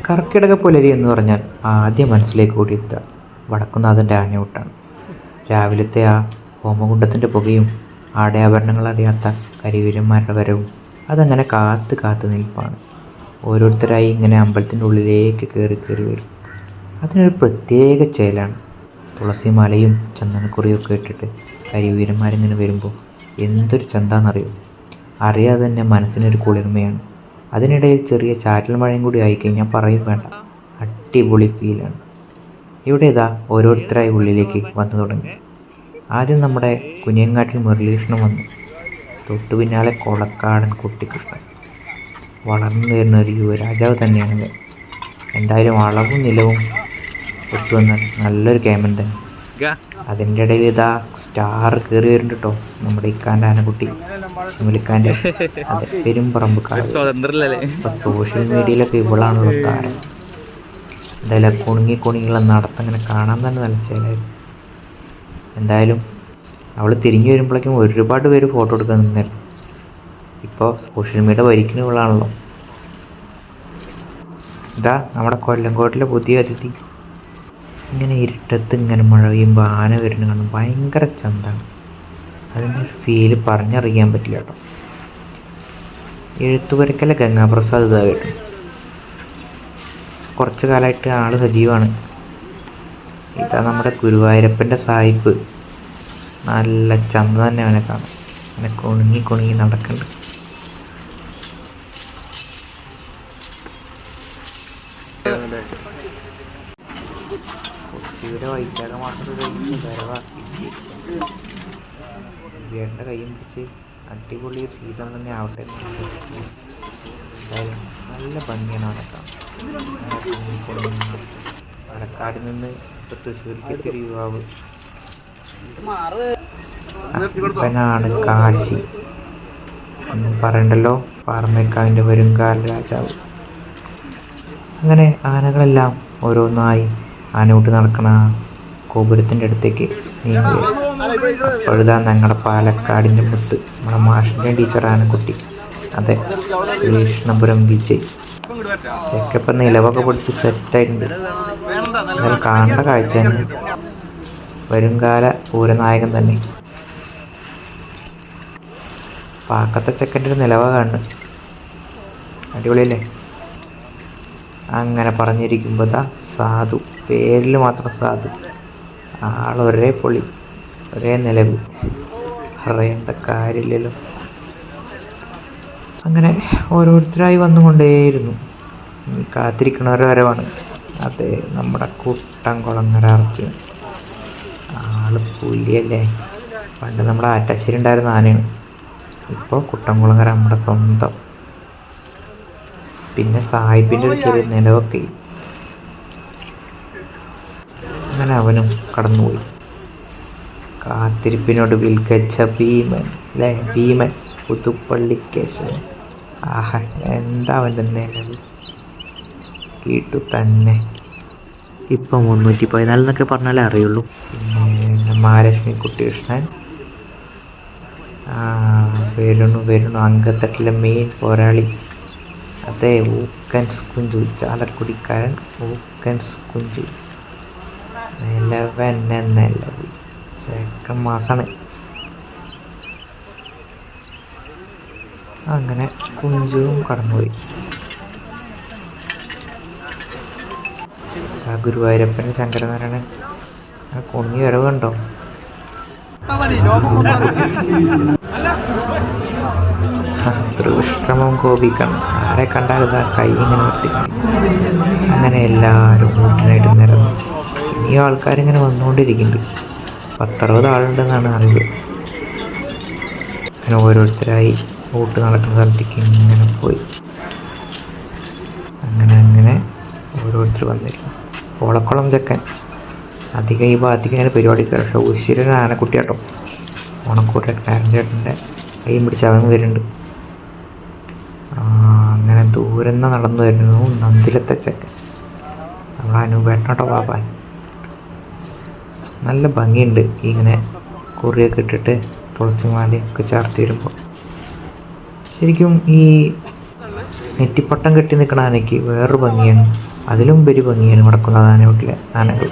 കർക്കിടക പുലരി എന്ന് പറഞ്ഞാൽ ആദ്യം മനസ്സിലേക്ക് ഓടിയെത്തുക. വടക്കുന്നാഥന്റെ ആനയൂട്ടാണ് രാവിലത്തെ ആ ഹോമകുണ്ടത്തിന്റെ പുകയും ആടയാഭരണങ്ങൾ അറിയാത്ത കരിവീരന്മാരുടെ വരവും അതങ്ങനെ കാത്ത് കാത്ത് നിൽപ്പാണ്. ഓരോരുത്തരായി ഇങ്ങനെ അമ്പലത്തിന്റെ ഉള്ളിലേക്ക് കയറി കയറി വരും. അതിനൊരു പ്രത്യേക ചേലാണ്. തുളസിമാലയും ചന്ദനക്കുറിയൊക്കെ ഇട്ടിട്ട് കരിവീരന്മാരിങ്ങനെ വരുമ്പോൾ എന്തൊരു ചന്താന്നറിയോ? അറിയാതെ തന്നെ മനസ്സിനൊരു കുളിർമയാണ്. അതിനിടയിൽ ചെറിയ ചാറ്റൽ മഴയും കൂടി ആയിക്കഴിഞ്ഞാൽ പറയും വേണ്ട. അടിപൊളി ഫീലാണ് ഇവിടെ ഇതാ ഓരോരുത്തരായി ഉള്ളിലേക്ക് വന്നു തുടങ്ങി. ആദ്യം നമ്മുടെ കുനിയങ്ങാട്ടിൽ മുരളീകൃഷ്ണൻ വന്നു. തൊട്ടു പിന്നാലെ കൊളക്കാടൻ കുട്ടിക്കൃഷ്ണൻ വളർന്നു വരുന്ന ഒരു യുവരാജാവ് തന്നെയാണ്. എന്തായാലും അളവും നിലവും ഒത്തുവന്ന നല്ലൊരു ക്യാമൻ തന്നെ. അതിന്റെ ഇടയിൽ ഇതാ സ്റ്റാർ കയറി വരുന്നുണ്ട് കേട്ടോ നമ്മുടെ ഇക്കാന്റെ ആനക്കുട്ടി വിളിക്കാന്റെ അതെ പെരുമ്പറമ്പ് കാവ് സ്വതന്ത്രല്ലേ ഇപ്പൊ സോഷ്യൽ മീഡിയയിലൊക്കെ ഇവളാണല്ലോ താരം. എന്തായാലും കുണുങ്ങി കുണുങ്ങിയുള്ള നടത്തം ഇങ്ങനെ കാണാൻ തന്നെ നല്ല ചേലായിരുന്നു എന്തായാലും അവൾ തിരിഞ്ഞു വരുമ്പോഴേക്കും ഒരുപാട് പേര് ഫോട്ടോ എടുക്കാൻ നിന്നായിരുന്നു ഇപ്പോൾ സോഷ്യൽ മീഡിയ ഭരിക്കുന്ന ഇവളാണല്ലോ. ഇതാ നമ്മുടെ കൊല്ലംകോട്ടിലെ പുതിയ അതിഥി. ഇങ്ങനെ ഇരുട്ടത്ത് ഇങ്ങനെ മഴ പെയ്യുമ്പോൾ ആന വരുന്ന കാണും ഭയങ്കര ചന്താണ്. അതിന്റെ ഫീൽ പറഞ്ഞറിയാൻ പറ്റില്ല കേട്ടോ. എഴുത്തുപരക്കല ഗംഗാപ്രസാദ് ഇതാകട്ടെ കുറച്ച് കാലമായിട്ട് ആൾ സജീവമാണ് ഇതാ നമ്മുടെ ഗുരുവായൂരപ്പന്റെ സായിപ്പ്. നല്ല ചന്ത തന്നെ അവനെ കാണും അവനെ കുണുങ്ങി കുണുങ്ങി നടക്കുന്നുണ്ട് കൊച്ചിയുടെ വൈശാഖ മാസത്തിൽ വരവാക്കി. വീടിന്റെ കൈയും പിടിച്ച് അടിപൊളി ഒരു സീസൺ തന്നെ ആവട്ടെ എന്തായാലും നല്ല ഭംഗിയാണ് അവിടെ പാലക്കാട് നിന്ന് ഇപ്പൊ തൃശ്ശൂർക്ക് ഒരു യുവാവ്. അപ്പനാണ് കാശി. ഒന്നും പറയണ്ടല്ലോ. പാറമേക്കാവിന്റെ വരുംകാല രാജാവ്. അങ്ങനെ ആനകളെല്ലാം ഓരോന്നായി ആനവിട്ട് നടക്കണ ഗോപുരത്തിന്റെ അടുത്തേക്ക് നീങ്ങുക അപ്പോഴിതാ ഞങ്ങളുടെ പാലക്കാടിന്റെ മുത്ത്. നമ്മുടെ മാഷിന്റെ ടീച്ചറാണ് കുട്ടി. അതെ ശ്രീകൃഷ്ണപുരം വിജയ്. ചെക്കപ്പം നിലവൊക്കെ പിടിച്ച് സെറ്റായിട്ടുണ്ട്. എന്നാലും കാണേണ്ട കാഴ്ച തന്നെ. വരുംകാല പൂരനായകൻ തന്നെ. പാക്കത്തെ ചെക്കന്റെ ഒരു നിലവ കാണുന്നു. അടിപൊളിയല്ലേ? അങ്ങനെ പറഞ്ഞിരിക്കുമ്പോൾ ദാ സാധു. പേരിൽ മാത്രം സാധു. ആളൊരേ പൊളി. ഒരേ നിലവ് അറിയേണ്ട കാര്യമില്ലല്ലോ. അങ്ങനെ ഓരോരുത്തരായി വന്നുകൊണ്ടേയിരുന്നു. ഈ കാത്തിരിക്കണവരെ വരവാണ്. അതെ നമ്മുടെ കൂട്ടം കുളങ്ങര അറച്ച് ആൾ പുലിയല്ലേ. പണ്ട് നമ്മുടെ ആറ്റാശ്ശേരി ഉണ്ടായിരുന്ന ആനയാണ്. ഇപ്പോൾ കുട്ടംകുളങ്ങര നമ്മുടെ സ്വന്തം. പിന്നെ സാഹിബിന്റെ ഒരു ചെറിയ നിലവൊക്കെ. അങ്ങനെ അവനും കടന്നുപോയി. കാത്തിരിപ്പിനോട് ഗജ ഭീമൻ അല്ലേ ഭീമൻ പുതുപ്പള്ളിക്കേശൻ. ആഹ എന്താ അവന്റെ നിലവ്? കേട്ടു തന്നെ. ഇപ്പം മുന്നൂറ്റി പതിനാല് എന്നൊക്കെ പറഞ്ഞാലേ അറിയുള്ളൂ. പിന്നെ മഹാലക്ഷ്മി കുട്ടികൃഷ്ണൻ വരുണു വരുണു അങ്കത്തട്ടിലെ മെയിൻ പോരാളി. അതെ ഊക്കൻസ് കുഞ്ചു ചാലക്കുടിക്കാരൻ ഊക്കൻസ് കുഞ്ചു നിലവൻ നിലവ്. ചെക്കൻ മാസാണ് അങ്ങനെ കുഞ്ചും കടന്നുപോയി. ആ ഗുരുവായൂരപ്പൻ ശങ്കരനാരായണൻ ആ കുഞ്ഞി വരവ് കണ്ടോ ദൃഷ്ടമം കോപിക്കണം. ആരെ കണ്ടാൽ ഇതാ കൈ ഇങ്ങനെ നിർത്തിക്കണം അങ്ങനെ എല്ലാവരും കൂട്ടിനായിട്ട് നിരന്നു. ഈ ആൾക്കാരിങ്ങനെ വന്നുകൊണ്ടിരിക്കുന്നുണ്ട്. പത്തറുപത് ആളുണ്ടെന്നാണ് അറിവ്. അങ്ങനെ ഓരോരുത്തരായി വോട്ട് നടക്കുന്ന സ്ഥലത്തേക്ക് ഇങ്ങനെ പോയി. അങ്ങനെ അങ്ങനെ ഓരോരുത്തർ വന്നിരുന്നു. ഓളക്കുളം ചെക്കൻ. അധികം ഈ ഭാഗത്തേക്ക് അങ്ങനെ പരിപാടിക്ക് പക്ഷേ ഉശിരൻ ആനക്കുട്ടിയാട്ടോ. ഓണക്കൂട്ടക്കാരന്റെ ചേട്ടന്റെ കൈ പിടിച്ച് അവൻ വരുന്നുണ്ട്. അങ്ങനെ ദൂരെ നടന്നു വരുന്നു നന്ദിലത്തെ ചെക്കൻ. നമ്മളെ അനുപേട്ടനോട്ടോ പാപ്പാൻ. നല്ല ഭംഗിയുണ്ട്. ഇങ്ങനെ കുറിയൊക്കെ ഇട്ടിട്ട് തുളസിമാലയൊക്കെ ചേർത്ത് വരുമ്പോൾ ശരിക്കും ഈ നെറ്റിപ്പട്ടം കെട്ടി നിൽക്കുന്ന ആനയ്ക്ക് വേറൊരു ഭംഗിയാണ്. അതിലും ഉപരി ഭംഗിയാണ് വടക്കുന്ന ആനയോട്ടിലെ ആനകൾ.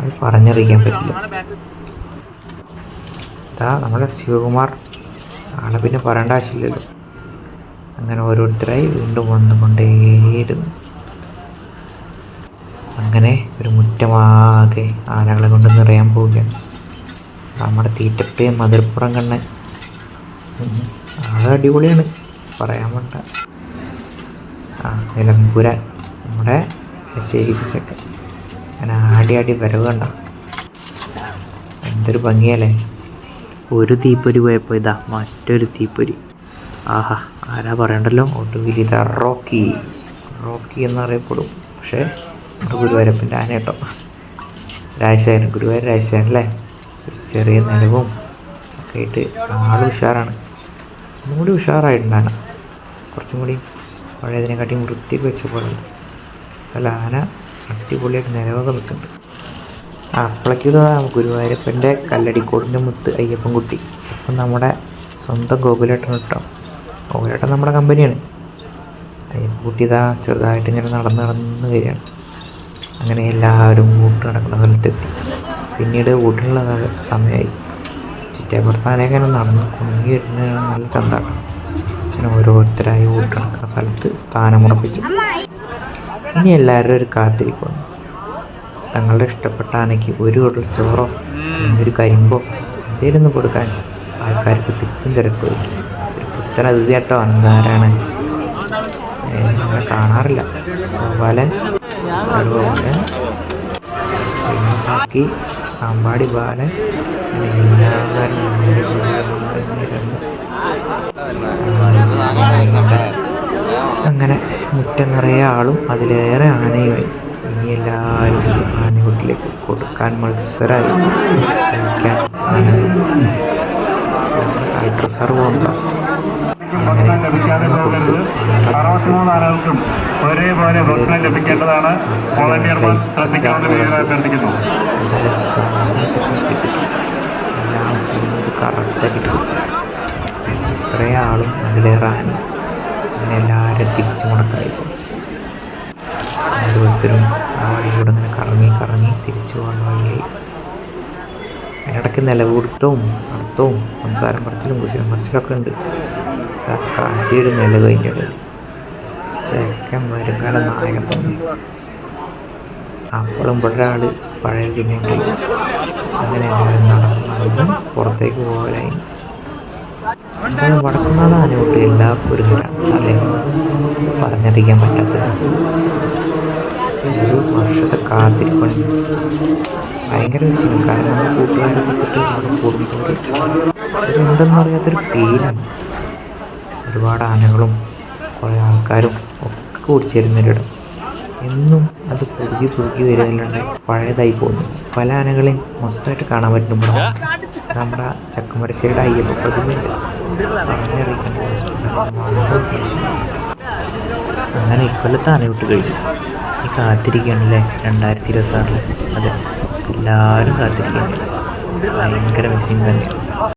അത് പറഞ്ഞറിയിക്കാൻ പറ്റില്ല. ഇതാ നമ്മുടെ ശിവകുമാർ. ആളെ പിന്നെ പറയേണ്ട ആവശ്യമില്ലല്ലോ. അങ്ങനെ ഓരോരുത്തരായി വീണ്ടും വന്നുകൊണ്ടേയിരുന്നു. അങ്ങനെ ഒരു മുറ്റമാകെ ആനകളെ കൊണ്ട് നിറയാൻ പോവുകയാണ്. നമ്മുടെ തീറ്റപ്പേ മധുരപ്പുറം കണ്ണ്. അത് അടിപൊളിയാണ്. പറയാൻ വേണ്ട. ആ നിലമ്പൂരാൻ നമ്മുടെ ശരി ചെക്കൻ. അങ്ങനെ ആടി ആടി വരവ് കണ്ട? എന്തൊരു ഭംഗിയല്ലേ? ഒരു തീപ്പൊരി പോയപ്പോൾ ഇതാ മറ്റൊരു തീപ്പൊരി. ആഹാ ആരാ പറയണ്ടല്ലോ? ഒടുവിൽ ഇതാ റോക്കി. റോക്കി എന്നറിയപ്പെടും. പക്ഷേ ഗുരുവായൂരപ്പന്റെ ആന കേട്ടോ രാജശേഖരൻ ഗുരുവായൂർ രാജശേഖരൻ അല്ലേ? ചെറിയ നിലവും ഒക്കെ ആയിട്ട് ആൾ ഉഷാറാണ്. ഒന്നും കൂടി ഉഷാറായിട്ടുണ്ട് ആന. കുറച്ചും കൂടി പഴയതിനെക്കാട്ടിയും വൃത്തിയൊക്കെ വെച്ച പോലെ അല്ല ആന അടിപൊളിയായിട്ട് നിലവൊക്കെ നിൽക്കുന്നുണ്ട്. ഇതാ ഗുരുവായൂരപ്പന്റെ കല്ലടിക്കോടിന്റെ മുത്ത് അയ്യപ്പൻകുട്ടി. അപ്പം നമ്മുടെ സ്വന്തം ഗോകുലേട്ടൻ കേട്ടോ. ഗോകുലേട്ടൻ നമ്മുടെ കമ്പനിയാണ്. അയ്യപ്പൻകുട്ടി ഇതാ ചെറുതായിട്ട് ഇങ്ങനെ നടന്ന് നടന്ന് വരികയാണ്. അങ്ങനെ എല്ലാവരും ഊട്ട് നടക്കുന്ന സ്ഥലത്തെത്തി. പിന്നീട് ഊട്ടിനുള്ള സമയമായി ചിറ്റേപ്പുറത്താനൊക്കെ ഇങ്ങനെ നടന്ന് കുണുങ്ങി വരുന്ന നല്ല ചന്താണ് അങ്ങനെ ഓരോരുത്തരായി ഊട്ട് നടക്കുന്ന സ്ഥലത്ത് സ്ഥാനമുറപ്പിച്ചു ഇനി എല്ലാവരും ഒരു കാത്തിരിക്കുന്നു തങ്ങളുടെ ഇഷ്ടപ്പെട്ട ആനയ്ക്ക് ഒരു ഉരുൾ ചോറോ ഒരു കരിമ്പോ എന്തേലും ഒന്ന് കൊടുക്കാൻ ആൾക്കാർക്ക് തിക്കും തിരക്കും പുത്തൻ അതിഥിയായിട്ടോ അന്താരാണ് അനന്താരാണ്. കാണാറില്ല. ഗോപാലൻ. പിന്നെ ബാക്കി അമ്പാടി ബാലൻ അങ്ങനെ മുറ്റം നിറയെ ആളും അതിലേറെ ആനയുമായി ഇനി എല്ലാവരും ആനയൂട്ടിലേക്ക് കൊടുക്കാൻ മത്സരമായി കഴിക്കാൻ ആനകൾ കളക്ടർ സാർ അങ്ങനെ ലഭിക്കാതെ പോകരുത്. അറുപത്തിമൂന്ന് ആളുകൾക്കും ഒരേപോലെ ഭക്ഷണം ലഭിക്കേണ്ടതാണ്. വോളണ്ടിയർമാർ ശ്രദ്ധിക്കാവുന്ന ആളും അതിലേറാനും എല്ലാവരും തിരിച്ചു മുടക്കായി ഓരോരുത്തരും ആ വഴിയിലൂടെ ഇങ്ങനെ കറങ്ങി കറങ്ങി തിരിച്ചു പോകുന്ന വഴിയായി. അതിനിടയ്ക്ക് നിലകൊടുത്തവും നടത്തവും സംസാരം പറച്ചിലും കുശലം പറച്ചിലൊക്കെ ഉണ്ട്. ദാ കാശിയുടെ നിലവ് അതിന്റെ ഇടയിൽ. ചെക്കൻ വരുംകാല നായകൻ തന്നെ. അപ്പോഴും ഒരാൾ പഴയ തിന്നിട്ട് അങ്ങനെ എല്ലാവരും നടന്നു പുറത്തേക്ക് പോകാനായി. എന്തായാലും വടക്കുന്നാഥ ആനയോട്ട് എല്ലാവർക്കും ഒരു അല്ലേ പറഞ്ഞറിയിക്കാൻ പറ്റാത്ത ഒരു വർഷത്തെ കാത്തിരിപ്പണി ഭയങ്കര രസമാണ് കാരണം നമ്മൾ കൂടുതൽ എന്തെന്ന് പറയാത്തൊരു ഫീലാണ് ഒരുപാട് ആനകളും കുറേ ആൾക്കാരും ഒക്കെ കൂടിച്ചേരുന്നൊരിടം. എന്നും അത് പുതുക്കി പുതുക്കി വരുന്നതിലുണ്ട്. പഴയതായി പോകുന്നു. പല ആനകളെയും മൊത്തമായിട്ട് കാണാൻ പറ്റുമ്പോൾ നമ്മുടെ ചക്കമരശ്ശേരിയുടെ അയ്യപ്പ പ്രതിമയുണ്ട്. പറഞ്ഞറിയിക്കാൻ അങ്ങനെ ഇക്കൊല്ലത്തെ വിട്ട് കഴിഞ്ഞു. ഈ കാത്തിരിക്കുകയാണല്ലേ? രണ്ടായിരത്തി ഇരുപത്തി ആറിൽ അതെ. എല്ലാവരും കാത്തിരിക്കുകയാണ്. ഭയങ്കര മിസ്സിങ് തന്നെ.